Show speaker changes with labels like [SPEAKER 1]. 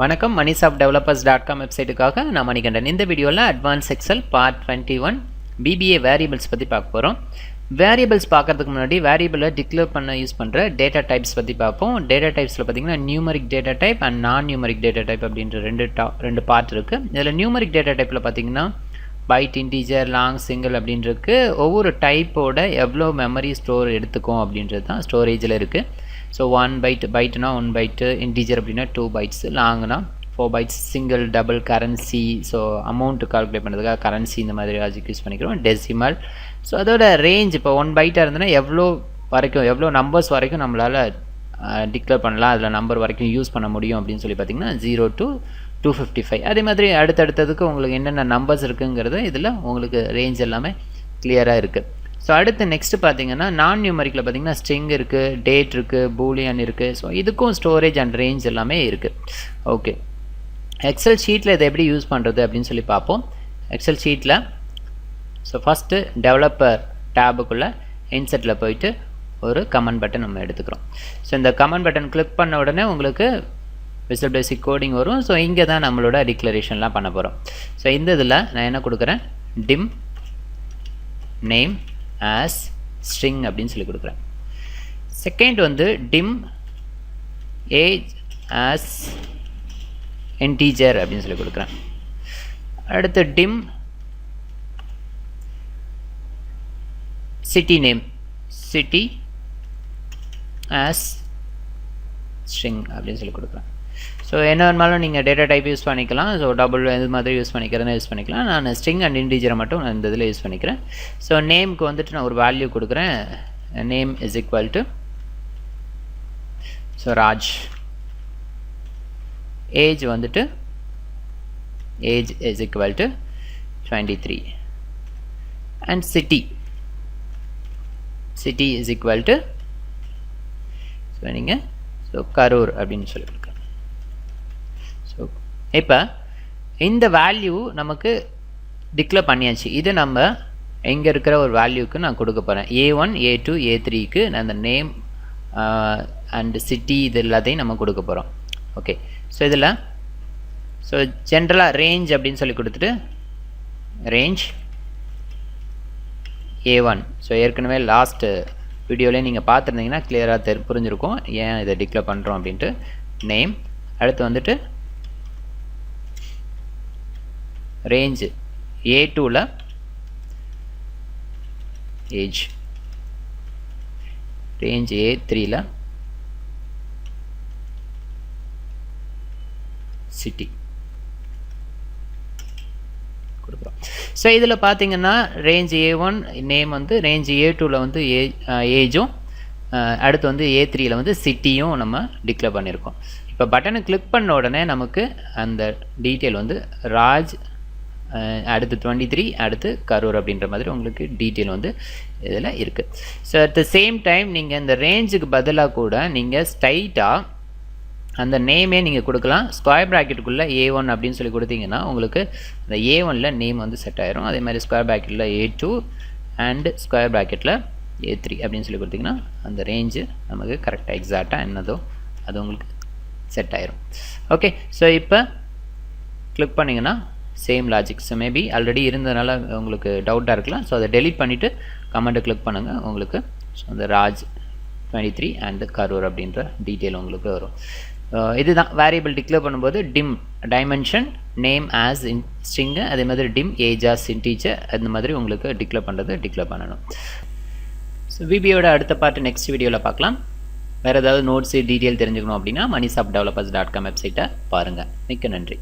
[SPEAKER 1] வணக்கம் மணிசாப் developers dot com வெப்சைட்டுக்காக நான் மணிகண்டன். இந்த வீடியோவில் advance excel part twenty one VBA variables பற்றி பார்க்க போகிறோம் வேரியபிள்ஸ் பார்க்கறதுக்கு முன்னாடி வேரியபிளை டிக்ளேர் பண்ண யூஸ் பண்ணுற டேட்டா டைப்ஸ் பற்றி பார்ப்போம். டேட்டா டைப்ஸில் பார்த்தீங்கன்னா numeric data type and non numeric data type அப்படின்ற ரெண்டு டா ரெண்டு பார்ட் இருக்குது இதில் நியூமரிக் டேட்டா டைப்பில் பார்த்தீங்கன்னா பைட் இன்டீஜர் லாங் சிங்கிள் அப்படின்றது ஒவ்வொரு டைப்போட எவ்வளோ மெமரி ஸ்டோர் எடுத்துக்கும் அப்படின்றது தான் ஸ்டோரேஜில் இருக்குது ஸோ ஒன் பைட் பைட்னா ஒன் பைட்டு இன்டீஜர் அப்படின்னா two bytes லாங்னா four bytes single double currency so amount calculate பண்ணுறதுக்காக கரன்சி இந்த மாதிரி லாஜிக் யூஸ் பண்ணிக்கிறோம். டெசிமல் ஸோ அதோட ரேஞ்ச் இப்போ ஒன் பைட்டாக இருந்ததுன்னா எவ்வளோ வரைக்கும் எவ்வளோ நம்பர்ஸ் வரைக்கும் நம்மளால் டிக்ளேர் பண்ணலாம். அதில் நம்பர் வரைக்கும் யூஸ் பண்ண முடியும் அப்படின்னு சொல்லி பார்த்தீங்கன்னா zero to two fifty five அதே மாதிரி அடுத்தடுத்ததுக்கு உங்களுக்கு என்னென்ன நம்பர்ஸ் இருக்குங்கிறது இதில் உங்களுக்கு ரேஞ்ச் எல்லாமே கிளியராக இருக்குது ஸோ அடுத்து நெக்ஸ்ட் பார்த்தீங்கன்னா நான் நியூமரிக்கில் பார்த்தீங்கன்னா ஸ்ட்ரிங் இருக்குது டேட் இருக்குது பூலியன் இருக்குது ஸோ இதுக்கும் ஸ்டோரேஜ் அண்ட் ரேஞ்ச் எல்லாமே இருக்குது ஓகே எக்ஸல் ஷீட்டில் இதை எப்படி யூஸ் பண்ணுறது அப்படின்னு சொல்லி பார்ப்போம். எக்ஸல் ஷீட்டில் ஸோ ஃபஸ்ட்டு டெவலப்பர் டேபுக்குள்ளே இன்செட்டில் போயிட்டு ஒரு கமெண்ட் பட்டன் நம்ம எடுத்துக்கிறோம். ஸோ இந்த கமெண்ட் பட்டன் கிளிக் பண்ண உடனே உங்களுக்கு விசில் பேசிக் கோடிங் வரும். ஸோ இங்கே தான் நம்மளோட டிக்ளரேஷன்லாம் பண்ண போகிறோம் ஸோ இந்த இதில் நான் என்ன கொடுக்குறேன்? டிம் நேம் ஆஸ் ஸ்ட்ரிங் அப்படின்னு சொல்லி கொடுக்குறேன். செகண்ட் வந்து டிம் ஏஜ் ஆஸ் இன்டீஜர் அப்படின்னு சொல்லி கொடுக்குறேன். அடுத்து dim city name city as string அப்படின்னு சொல்லி கொடுக்குறேன். ஸோ என்ன வேணுமாலும் நீங்கள் டேட்டா டைப் யூஸ் பண்ணிக்கலாம். ஸோ டபுள் இது மாதிரி யூஸ் பண்ணிக்கிறதுனா யூஸ் பண்ணிக்கலாம். நான் ஸ்ட்ரிங் அண்ட் இன்டீஜரை மட்டும் நான் இந்த இதில் யூஸ் பண்ணிக்கிறேன். ஸோ நேமுக்கு வந்துட்டு நான் ஒரு வேல்யூ கொடுக்குறேன். Name is equal to so Raj age வந்துட்டு age is equal to twenty three and city city is equal to so நீங்கள் ஸோ கரூர் அப்படின்னு சொல்லி இப்போ இந்த வேல்யூ நமக்கு டிக்ளேர் பண்ணியாச்சு. இது நம்ம எங்கே இருக்கிற ஒரு வேல்யூக்கு நான் கொடுக்க போகிறேன் ஏ ஒன் ஏ டூ ஏ த்ரீக்கு நான் அந்த நேம் அண்டு சிட்டி இது எல்லாத்தையும் நம்ம கொடுக்க போகிறோம் ஓகே ஸோ இதில் ஸோ ஜென்ரலாக ரேஞ்ச் அப்படின்னு சொல்லி கொடுத்துட்டு ரேஞ்ச் ஏ ஒன் ஸோ ஏற்கனவே லாஸ்ட்டு வீடியோலேயே நீங்கள் பார்த்துருந்தீங்கன்னா கிளியராக தெரி புரிஞ்சிருக்கும். ஏன் இதை டிக்ளேர் பண்ணுறோம் அப்படின்ட்டு. நேம் அடுத்து வந்துட்டு ரேஞ்சு ஏ டூவில் ஏஜ் ரேஞ்ச் ஏ த்ரீயில் சிட்டி கொடுக்குறோம். ஸோ இதில் பார்த்தீங்கன்னா ரேஞ்ச் ஏ ஒன் நேம் வந்து ரேஞ்ச் ஏ டூவில் வந்து ஏ ஏஜும் uh, uh, அடுத்து வந்து ஏ த்ரீயில் வந்து சிட்டியும் நம்ம டிக்ளேர் பண்ணியிருக்கோம். இப்போ பட்டனை கிளிக் பண்ண உடனே நமக்கு அந்த டீட்டெயில் வந்து ராஜ் அடுத்து டுவெண்ட்டி த்ரீ அடுத்து கரூர் அப்படின்ற மாதிரி உங்களுக்கு டீட்டெயில் வந்து இதில் இருக்குது so at the same time நீங்கள் இந்த ரேஞ்சுக்கு பதிலாக கூட நீங்கள் ஸ்டைட்டாக அந்த நேமே நீங்கள் கொடுக்கலாம். ஸ்கொயர் ப்ராக்கெட்டுக்குள்ளே ஏ ஒன் அப்படின்னு சொல்லி கொடுத்தீங்கன்னா உங்களுக்கு அந்த ஏ ஒனில் நேம் வந்து செட் ஆயிரும். அதே மாதிரி ஸ்கொயர் ப்ராக்கெட்டில் ஏ டூ அண்டு ஸ்கொயர் ப்ராக்கெட்டில் ஏ த்ரீ அப்படின்னு சொல்லி கொடுத்தீங்கன்னா அந்த ரேஞ்சு நமக்கு கரெக்டாக எக்ஸாக்டாக என்னதோ அது உங்களுக்கு செட் ஆயிரும். ஓகே ஸோ இப்போ கிளிக் பண்ணிங்கன்னா same logic so maybe already இருந்ததுனால உங்களுக்கு டவுட்டாக இருக்கலாம். ஸோ அதை டெலிட் பண்ணிவிட்டு கமெண்ட்டை கிளிக் பண்ணுங்கள் உங்களுக்கு ஸோ அந்த Raj twenty three and Karur அப்படின்ற டீட்டெயில் உங்களுக்கு வரும். இதுதான். வேரியபிள் டிக்ளேர் பண்ணும்போது dim dimension name as in string அதே மாதிரி டிம் ஏஜ் ஆஸ் டீச்சர் அந்த மாதிரி உங்களுக்கு டிக்ளேர் பண்ணுறது டிக்ளேர் பண்ணணும். ஸோ விபியோட அடுத்த பார்ட்டு நெக்ஸ்ட் வீடியோவில் பார்க்கலாம். வேறு ஏதாவது நோட்ஸு டீட்டெயில் தெரிஞ்சுக்கணும் அப்படின்னா மணிசாப் டெவலப்பர்ஸ் டாட் காம் வெப்சைட்டை பாருங்கள் மிக்க நன்றி.